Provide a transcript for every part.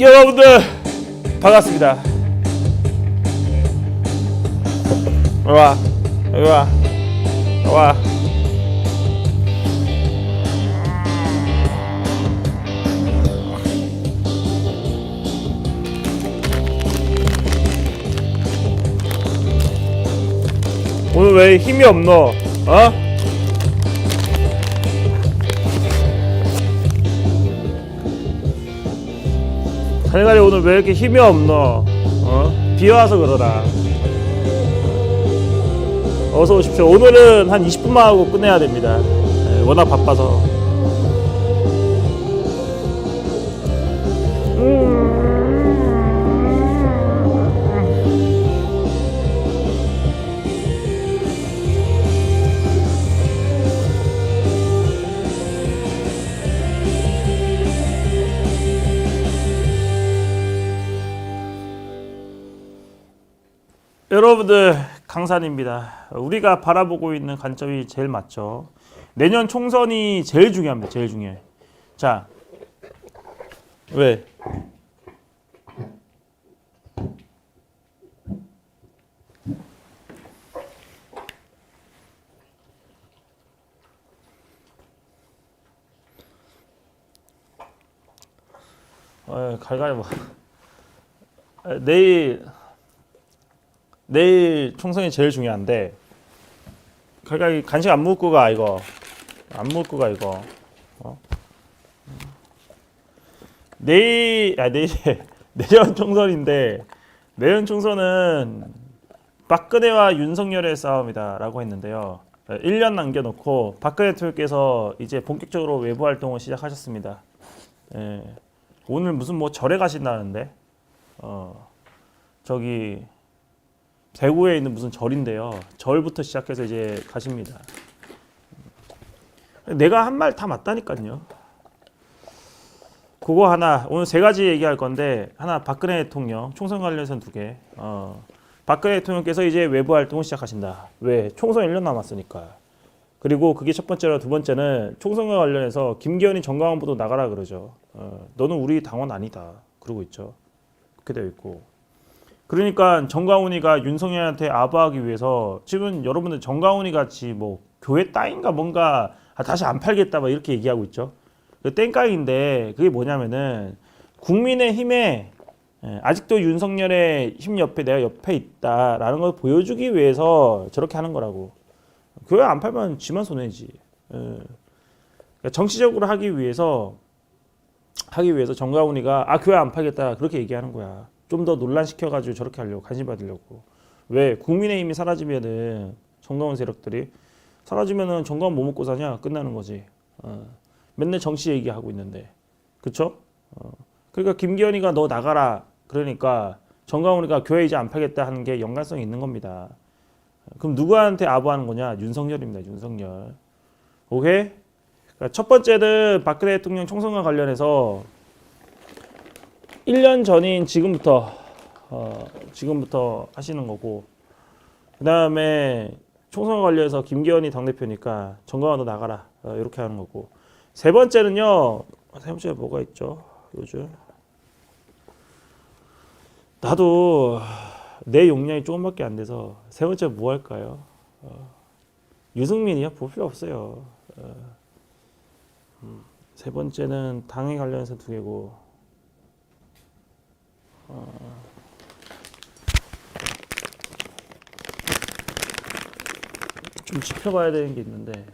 여러분들 반갑습니다. 와, 와, 와. 오늘 왜 힘이 없노? 어? 가리가리 오늘 왜 이렇게 힘이 없노? 어? 비 와서 그러라. 어서 오십시오. 오늘은 한 20분만 하고 끝내야 됩니다. 예, 워낙 바빠서. 여러분들 강산입니다. 우리가 바라보고 있는 관점이 제일 맞죠. 내년 총선이 제일 중요합니다. 제일 중요해. 자, 왜? 어, 갈갈 뭐 에, 내일 내일 총선이 제일 중요한데 갈갈 간식 안 먹고 가 이거 안 먹고 가 이거 어? 내일 아 내일 내년 총선인데 내년 총선은 박근혜와 윤석열의 싸움이다라고 했는데요. 1년 남겨놓고 박근혜 대통령께서 이제 본격적으로 외부 활동을 시작하셨습니다. 예. 오늘 무슨 뭐 절에 가신다는데 어 저기 대구에 있는 무슨 절인데요. 절부터 시작해서 이제 가십니다. 내가 한 말 다 맞다니까요. 그거 하나 오늘 세 가지 얘기할 건데 하나 박근혜 대통령 총선 관련해서는 두 개. 어, 박근혜 대통령께서 이제 외부 활동을 시작하신다. 왜? 총선 1년 남았으니까. 그리고 그게 첫 번째로 두 번째는 총선과 관련해서 김기현이 정강원부도 나가라 그러죠. 어, 너는 우리 당원 아니다. 그러고 있죠. 그렇게 되어 있고. 그러니까 정강훈이가 윤석열한테 아부하기 위해서 지금 여러분들 정강훈이 같이 뭐 교회 땅인가 뭔가 아, 다시 안 팔겠다 막 이렇게 얘기하고 있죠. 그 땡깡인데 그게 뭐냐면은 국민의 힘에 예, 아직도 윤석열의 힘 옆에 내가 옆에 있다라는 걸 보여주기 위해서 저렇게 하는 거라고. 교회 안 팔면 지만 손해지. 예. 그러니까 정치적으로 하기 위해서 하기 위해서 정가훈이가 아 교회 안 팔겠다 그렇게 얘기하는 거야. 좀 더 논란시켜 가지고 저렇게 하려고 관심 받으려고. 왜 국민의힘이 사라지면은 정가훈 세력들이 사라지면은 정가훈 뭐 먹고 사냐 끝나는 거지. 어. 맨날 정치 얘기하고 있는데, 그쵸? 어. 그러니까 김기현이가 너 나가라. 그러니까 정강훈이가 교회 이제 안 팔겠다 하는 게 연관성이 있는 겁니다. 그럼 누구한테 아부하는 거냐? 윤석열입니다. 윤석열. 오케이? 그러니까 첫 번째는 박근혜 대통령 총선과 관련해서 1년 전인 지금부터 어, 지금부터 하시는 거고 그 다음에 총선 관련해서 김기현이 당대표니까 정강훈 너 나가라 어, 이렇게 하는 거고. 세 번째는요 세 번째 뭐가 있죠 요즘? 나도 내 용량이 조금밖에 안 돼서 세 번째 뭐 할까요? 어, 유승민이요? 볼 필요 없어요. 어, 음, 세 번째는 당에 관련해서 두 개고 좀 지켜봐야 되는 게 있는데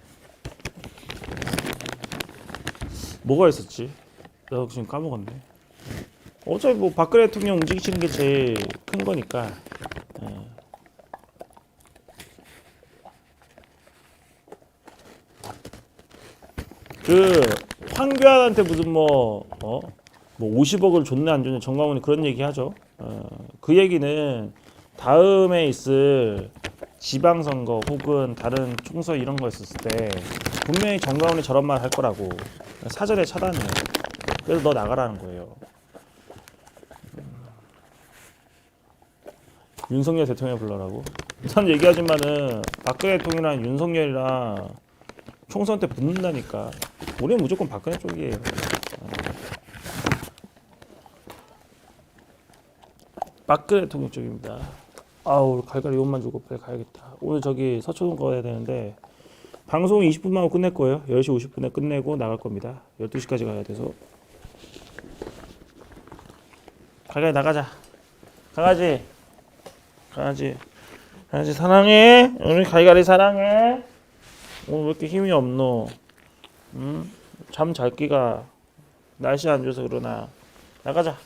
뭐가 있었지? 내가 지금 까먹었네. 어차피 뭐 박근혜 대통령 움직이시는 게 제일 큰 거니까. 예. 그 황교안한테 무슨 뭐 어? 뭐 50억을 줬네 안 줬네 정광훈이 그런 얘기 하죠. 어, 그 얘기는 다음에 있을 지방선거 혹은 다른 총선 이런 거 있었을 때 분명히 정광훈이 저런 말 할 거라고 사전에 차단해. 그래서 너 나가라는 거예요. 음. 윤석열 대통령 불러라고? 난 얘기하지만은 박근혜 대통령이랑 윤석열이랑 총선 때 붙는다니까. 우리는 무조건 박근혜 쪽이에요. 박근혜 대통령 쪽입니다. 아우 갈갈이 옷만 주고 빨리 가야겠다. 오늘 저기 서초동 가야 되는데 방송 20분만 하고 끝낼 거예요. 10시 50분에 끝내고 나갈 겁니다. 12시까지 가야 돼서 갈갈이 나가자. 강아지 강아지 강아지 사랑해. 우리 갈갈이 사랑해. 오늘 왜 이렇게 힘이 없노? 응? 잠잘 끼가 날씨 안 좋아서 그러나 나가자.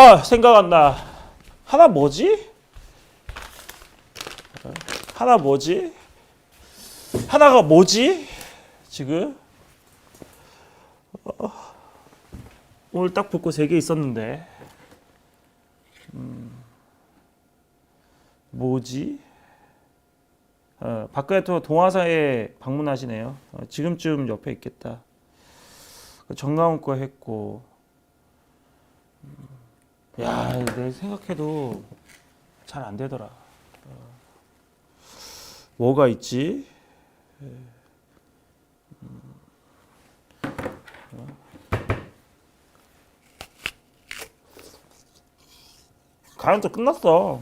아 생각 안 나. 하나 뭐지? 하나 뭐지? 하나가 뭐지? 지금 어, 오늘 딱볼거세개 있었는데 음, 뭐지? 어, 박근혜 대통령 동화사에 방문하시네요. 어, 지금쯤 옆에 있겠다. 그 정가운 거 했고, 음, 야, 내 생각해도 잘 안 되더라. 어, 뭐가 있지? 가연도 끝났어.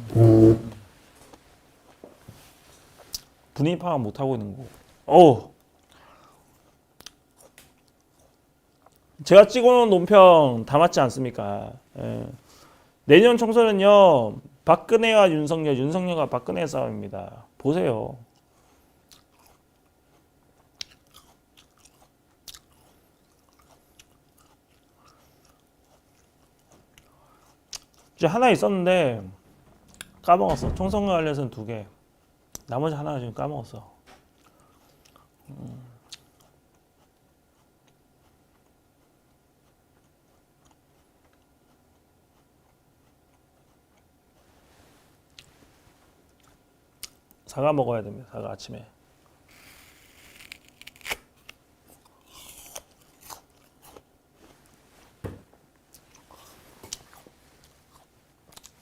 분위기 파악 못 하고 있는 거. 어. 제가 찍어놓은 논평 다 맞지 않습니까? 예. 내년 총선은요 박근혜와 윤석열, 윤석열과 박근혜 싸움입니다. 보세요. 이제 하나 있었는데 까먹었어. 총선 관련해서는 두 개. 나머지 하나 지금 까먹었어. 음. 사과 먹어야 됩니다. 사과 아침에.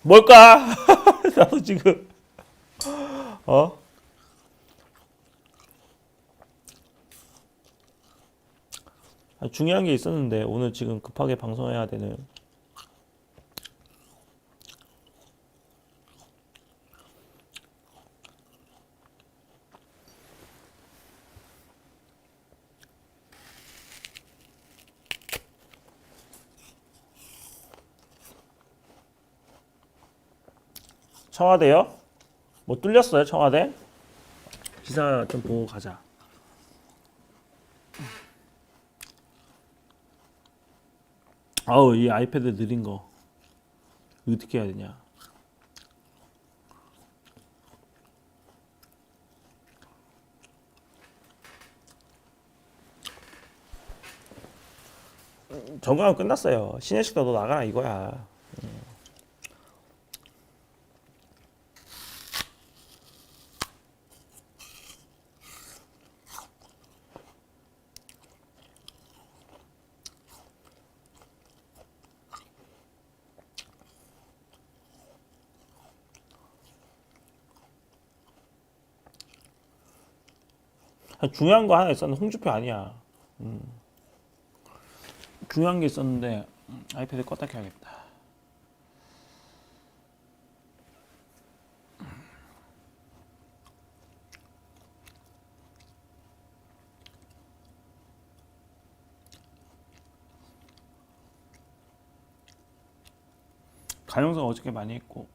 뭘까? 나도 지금 어? 아, 중요한 게 있었는데 오늘 지금 급하게 방송해야 되는 청와대요? 뭐 뚫렸어요 청와대? 기사 좀 보고 가자. 아우 이 아이패드 느린 거 어떻게 해야 되냐? 정강은 끝났어요. 신혜식 너도 나가라 이거야. 중요한 거 하나 있었는데 홍주표 아니야. 음. 중요한 게 있었는데 음, 아이패드 껐다 켜야겠다. 가영석 어저께 많이 했고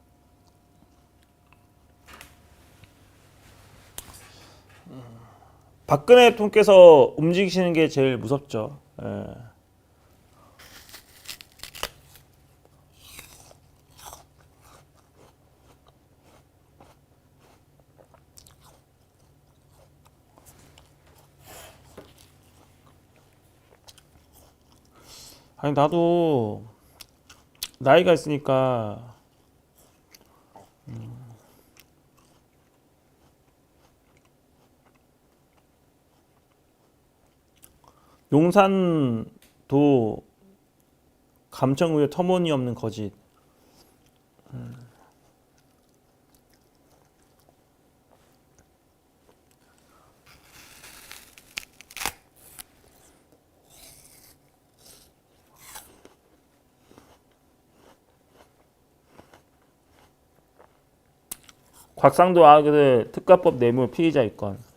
박근혜 통께서 움직이시는 게 제일 무섭죠. 예. 아니 나도 나이가 있으니까 용산도 감청의 터무니없는 거짓. 곽상도 아들 특가법 뇌물 피의자 입건.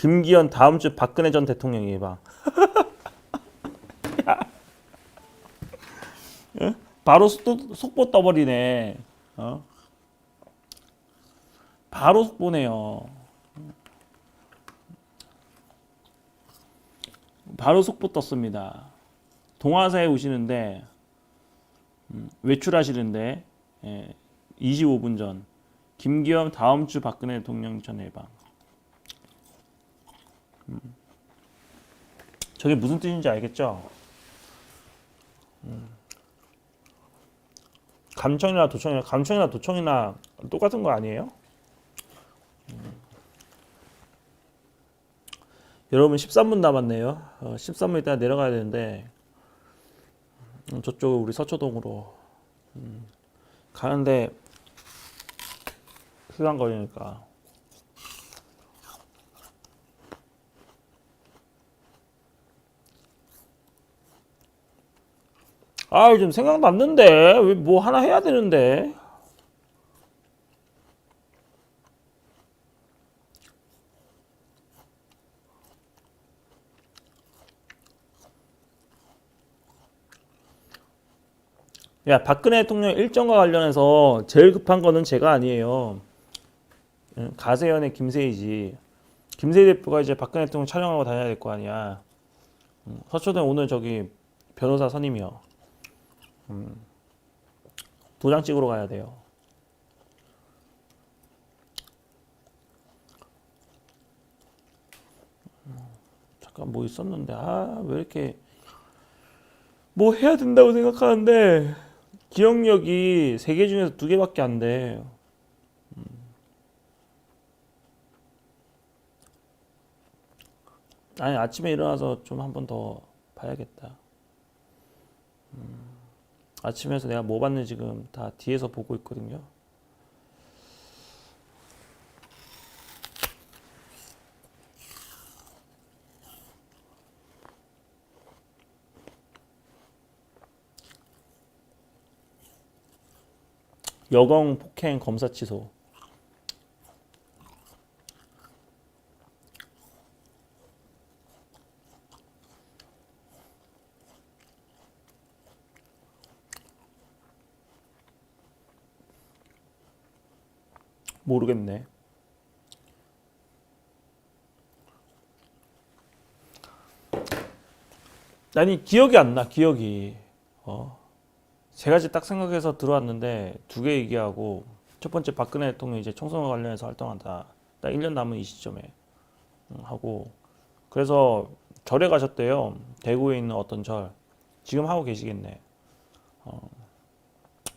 김기현 다음 주 박근혜 전 대통령 예방. 예? 바로 속도, 속보 떠버리네. 어? 바로 속보네요. 바로 속보 떴습니다. 동화사에 오시는데 음, 외출하시는데 예, 25분 전 김기현 다음 주 박근혜 대통령 전 예방. 음. 저게 무슨 뜻인지 알겠죠? 음. 감청이나 도청이나 감청이나 도청이나 똑같은 거 아니에요? 음. 여러분 13분 남았네요. 어, 13분 있다 내려가야 되는데 음, 저쪽 우리 서초동으로 음, 가는데 시간 걸리니까 아 요즘 생각났는데. 왜 뭐 하나 해야 되는데. 야 박근혜 대통령 일정과 관련해서 제일 급한 거는 제가 아니에요. 응, 가세연의 김세희지. 김세희 대표가 이제 박근혜 대통령 촬영하고 다녀야 될 거 아니야. 응, 서초동 오늘 저기 변호사 선임이요 도장 찍으러 가야 돼요. 잠깐 뭐 있었는데 아 왜 이렇게 뭐 해야 된다고 생각하는데 기억력이 세 개 중에서 두 개밖에 안 돼. 음. 아니 아침에 일어나서 좀 한 번 더 봐야겠다. 아침에서 내가 뭐 봤는지 지금 다 뒤에서 보고 있거든요. 여성 폭행 검사 취소. 모르겠네. 아니 기억이 안 나. 기억이. 어. 세 가지 딱 생각해서 들어왔는데 두 개 얘기하고 첫 번째 박근혜 대통령 이제 총선과 관련해서 활동한다. 딱 1년 남은 이 시점에 음, 하고 그래서 절에 가셨대요. 대구에 있는 어떤 절. 지금 하고 계시겠네. 어.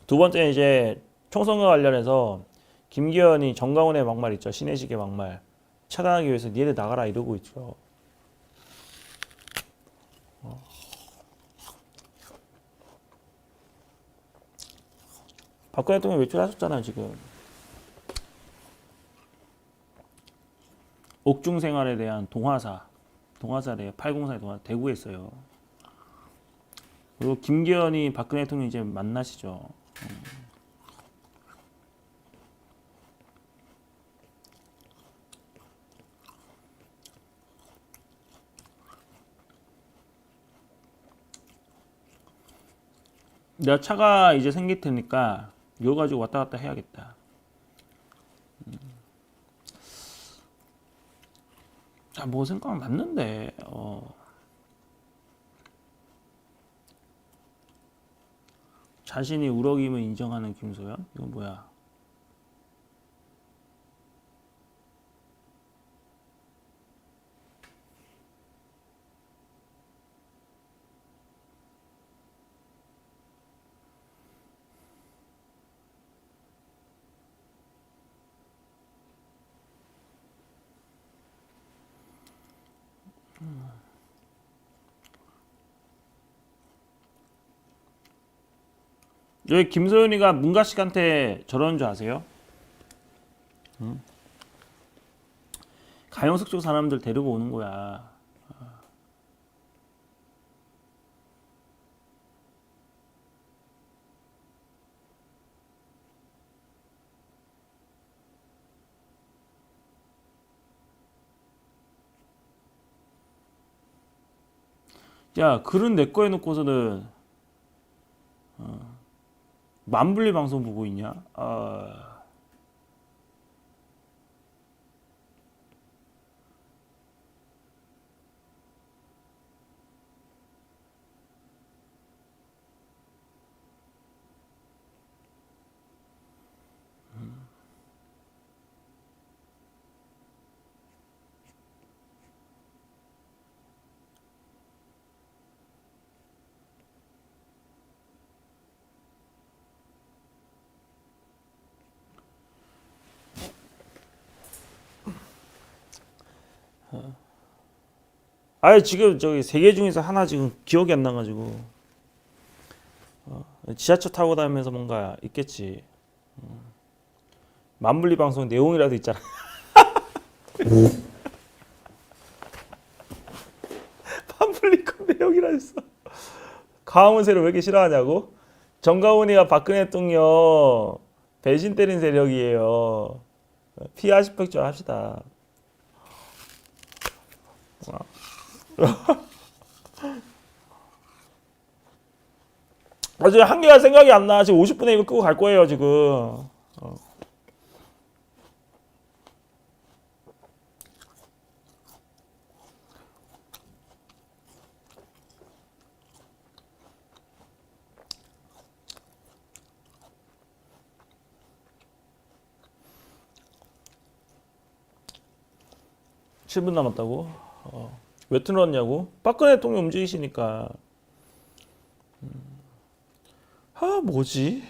두 번째 이제 총선과 관련해서 김기현이 정강훈의 막말 있죠. 신혜식의 막말 차단하기 위해서 니네들 나가라 이러고 있죠. 어. 박근혜 대통령 외출하셨잖아요 지금. 옥중 생활에 대한 동화사, 동화사래요. 804의 동화 대구에 있어요. 그리고 김기현이 박근혜 대통령 이제 만나시죠. 내가 차가 이제 생길 테니까 이거 가지고 왔다 갔다 해야겠다. 음. 아, 뭐 생각 났는데, 어. 자신이 우럭임을 인정하는 김소연? 이건 뭐야? 여기 김소연이가 문가식한테 저러는 줄 아세요? 응? 가영석 쪽 사람들 데리고 오는 거야. 야, 글은 내 거 해놓고서는 어, 만불리 방송 보고 있냐? 아, 아예 지금 저기 세 개 중에서 하나 지금 기억이 안 나가지고 어, 지하철 타고 다니면서 뭔가 있겠지. 음. 만불리 방송 내용이라도 있잖아. 만불리 거 내용이라 했어. 가문세를 왜 이렇게 싫어하냐고? 정가훈이가 박근혜 대통령 배신 때린 세력이에요. 피하실 백줄 합시다. 아, 지금 한 개가 생각이 안 나. 지금 50분에 이거 끄고 갈 거예요, 지금. 어. 칠분 남았다고? 어. 왜 틀었냐고? 박근혜 대통령 움직이시니까. 음. 아, 뭐지?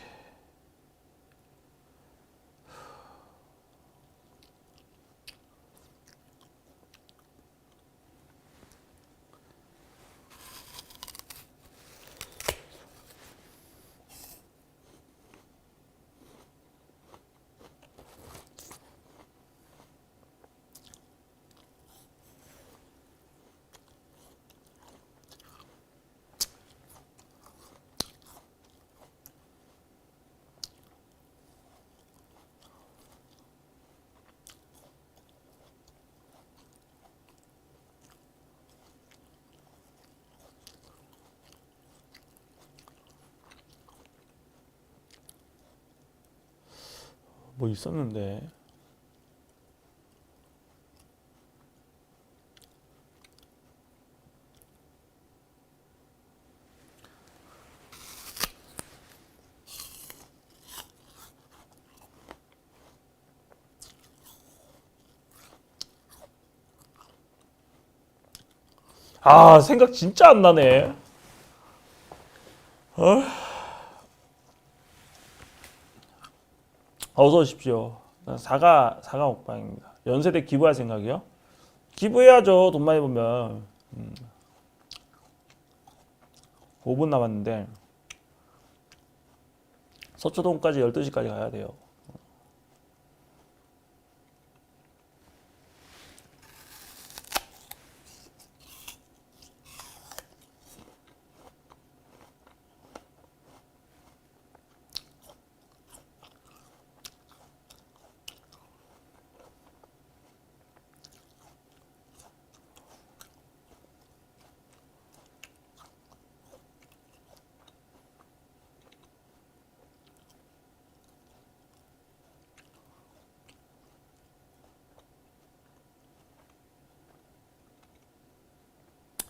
뭐 있었는데. 아, 생각 진짜 안 나네. 어? 어서 오십시오. 사과 사과 먹방입니다. 연세대 기부할 생각이요? 기부해야죠. 돈 많이 벌면. 음. 5분 남았는데 서초동까지 12시까지 가야 돼요.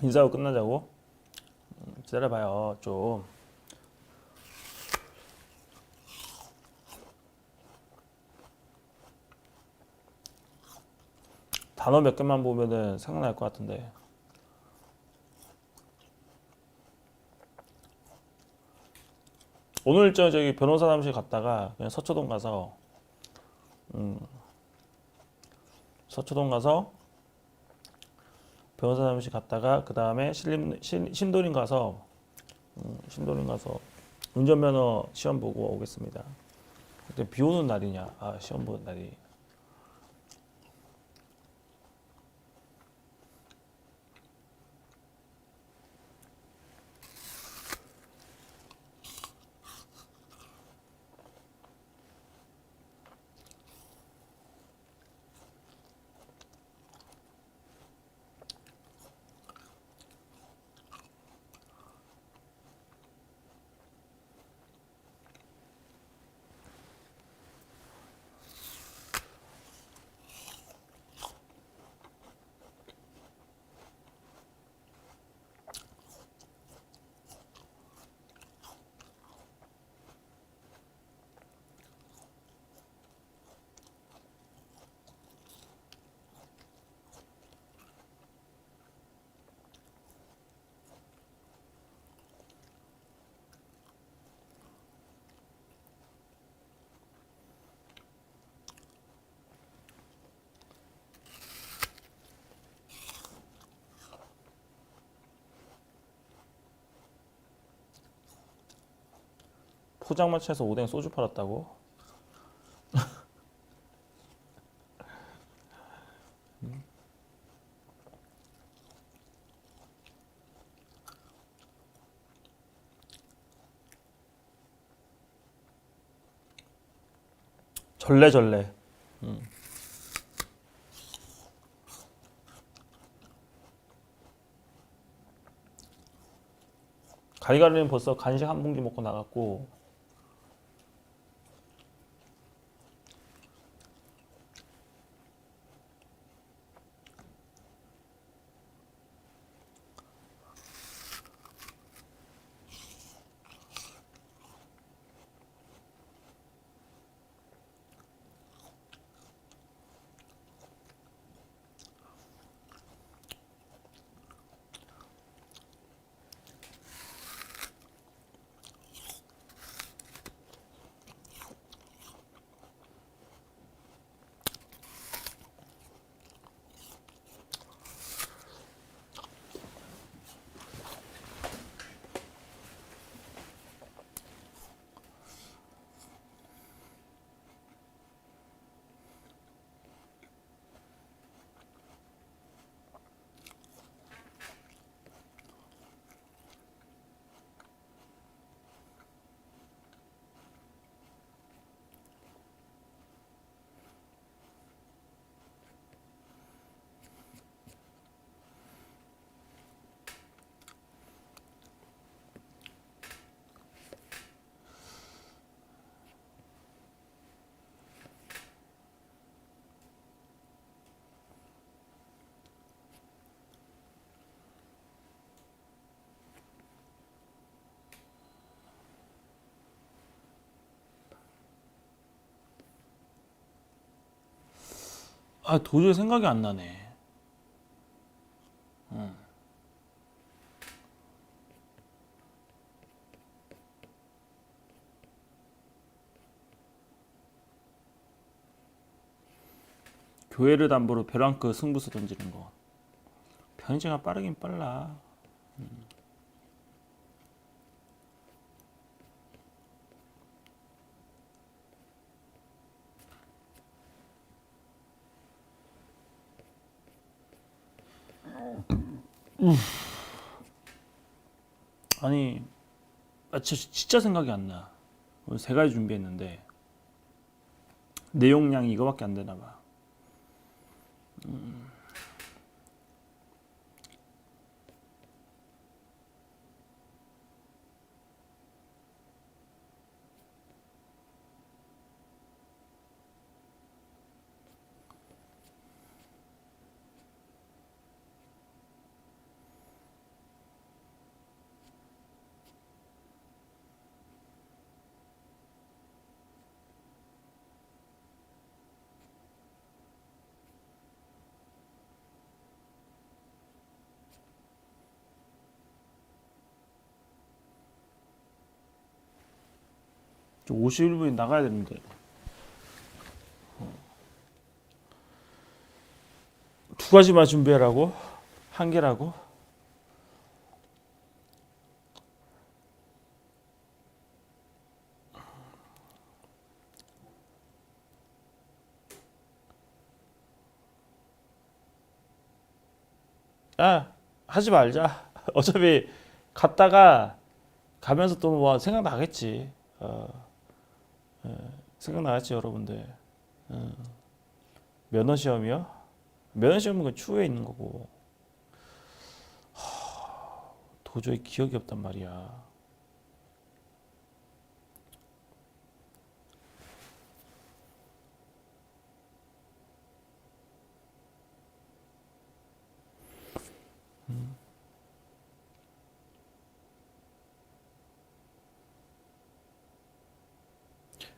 인사하고 끝나자고? 음, 기다려봐요, 좀. 단어 몇 개만 보면은 생각날 것 같은데. 오늘 저 저기 변호사 사무실 갔다가 그냥 서초동 가서 음, 서초동 가서 변호사 사무실 갔다가 그 다음에 신도림 가서 음, 신도림 가서 운전면허 시험 보고 오겠습니다. 그때 비 오는 날이냐? 아 시험 보는 날이 포장마차에서 오뎅 소주 팔았다고? 절레절레. 음. 가리가리는 벌써 간식 한 봉지 먹고 나갔고 아 도저히 생각이 안 나네. 음. 교회를 담보로 벼랑끝 승부수 던지는 거. 변이가 빠르긴 빨라. 아니, 아, 진- 진짜 생각이 안 나. 오늘 세 가지 준비했는데 내용량이 이거밖에 안 되나 봐. 음. 51분이 나가야 되는데. 어. 두 가지만 준비하라고? 한 개라고? 아 하지 말자. 어차피 갔다가 가면서 또 뭐 생각 나겠지. 어, 예, 생각 나겠지 여러분들. 어. 면허 시험이요? 면허 시험은 그 추후에 있는 거고. 하, 도저히 기억이 없단 말이야.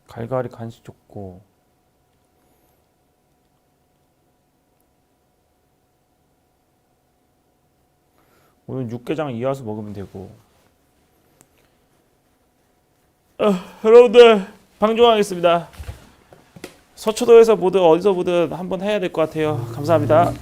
갈갈이 간식 줬고. 오늘 육개장 이어서 먹으면 되고. 아, 여러분들 방종하겠습니다. 서초도에서 보든 어디서 보든 한번 해야 될 것 같아요. 감사합니다